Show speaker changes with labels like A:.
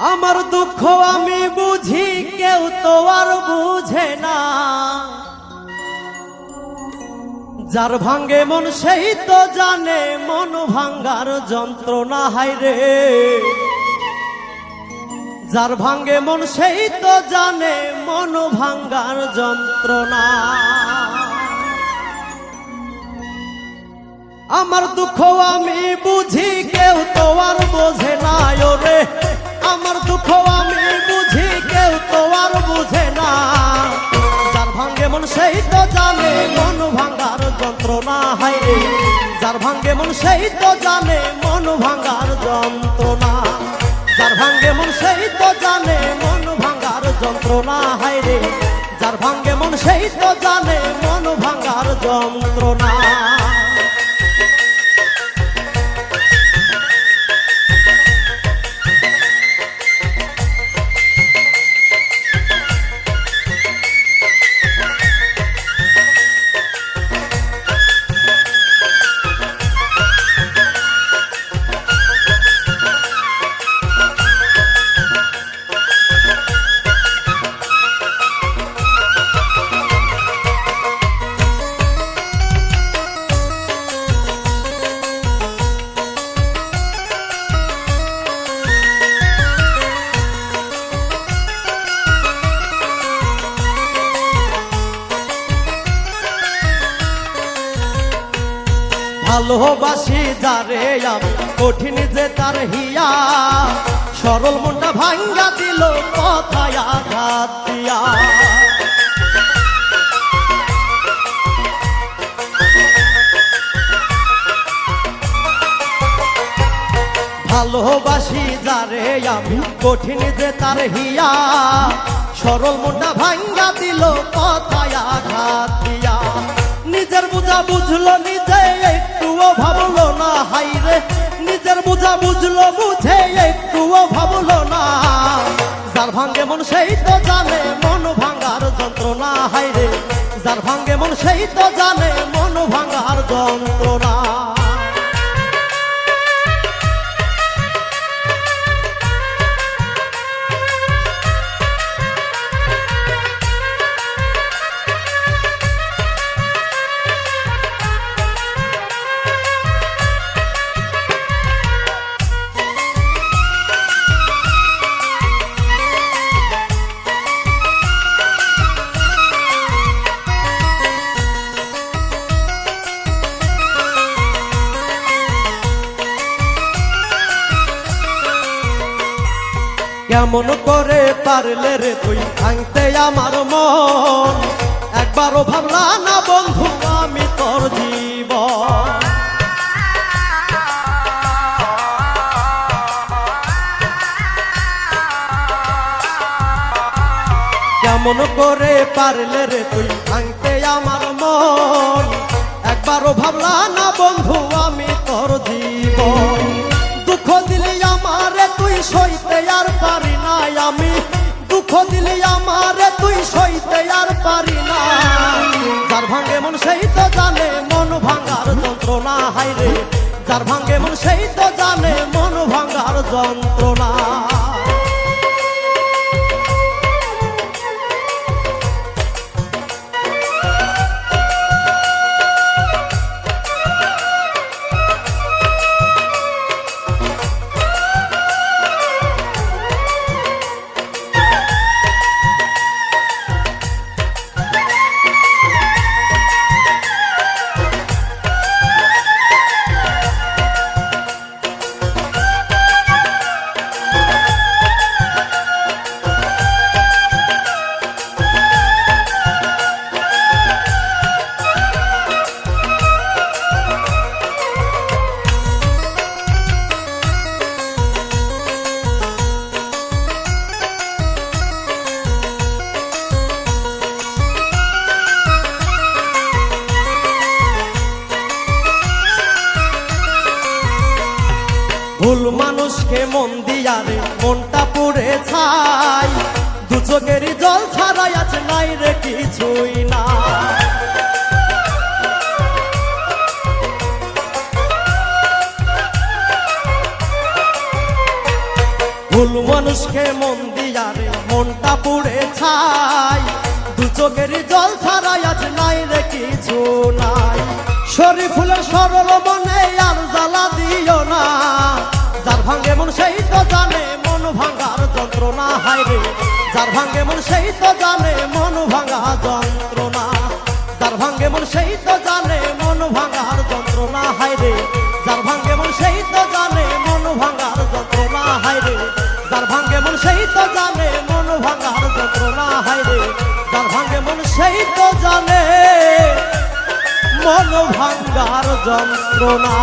A: আমার দুঃখ আমি বুঝি, কেউ তো আর বুঝে না। যার ভাঙ্গে মন সেই তো জানে, মন ভাঙ্গার যন্ত্রণা, হায় রে। যার ভাঙ্গে মন সেই তো জানে, মন ভাঙ্গার যন্ত্রণা। আমার দুঃখ আমি বুঝি, কেউ তো আর বোঝে না রে। যার ভাঙ্গে মন সেই তো জানে, মন ভাঙ্গার যন্ত্রণা। যার ভাঙ্গে মন সেই তো জানে, মন ভাঙ্গার যন্ত্রণা। হায় রে, যার ভাঙ্গে মন সেই তো জানে, মন ভাঙ্গার যন্ত্রণা। ভালোবাসি যারে আমি, কঠিন যে তার হিয়া। সরল মনটা ভাঙ্গা দিল কথায় আঘাত দিয়া। ভালোবাসি যারে আমি, কঠিন যে তার হিয়া। সরল মনটা ভাঙ্গা দিল কথায় আঘাত দিয়া। নিজের বুঝা বুঝলো নিজে, একটুও ভাবলো না হাইরে নিজের বুঝা বুঝলো, বুঝে একটুও ভাবলো না। যার ভাঙ্গে মন সেই তো জানে, মন ভাঙ্গার যন্ত্রণা হাইরে যার ভাঙ্গে মন সেই তো জানে, মন ভাঙ্গার যন্ত্রণা। কেমন করে পারলে রে তুই ভাঙতে আমার মন? একবারও ভাবলা না বন্ধু, আমি তোর জীবন। কেমন করে পারলে রে তুই ভাঙতে আমার মন? একবারও ভাবলা না বন্ধু সেই তো জানে মন ভাঙার যন্ত্রণা হাইরে যার ভাঙ্গে মন সেই তো জানে মন ভাঙার যন্ত্রণা। ভুল মানুষকে মন দিয়ারে মনটা পুড়ে ছাই। দু চোখেরই জল ছাড়াই আছে নাই রে কিছুই না। ভুল মানুষকে মন দিয়ারে মনটা পুড়ে ছাই। দু চোখের জল ছাড়াই আজ নাই রে কিছু নাই। শরীফুলের যার ভাঙ্গে মন সেই তো জানে, মন ভাঙা যন্ত্রণা। যার ভাঙ্গে মন সেই তো জানে, মন ভাঙার যন্ত্রণা। হায় রে, যার ভাঙ্গে মন সেই তো জানে, মন ভাঙার যন্ত্রণা। হায় রে, যার ভাঙ্গে মন সেই তো জানে, মন ভাঙার যন্ত্রণা। হায় রে, যার ভাঙ্গে মন সেই তো জানে, মন ভাঙ্গার যন্ত্রণা।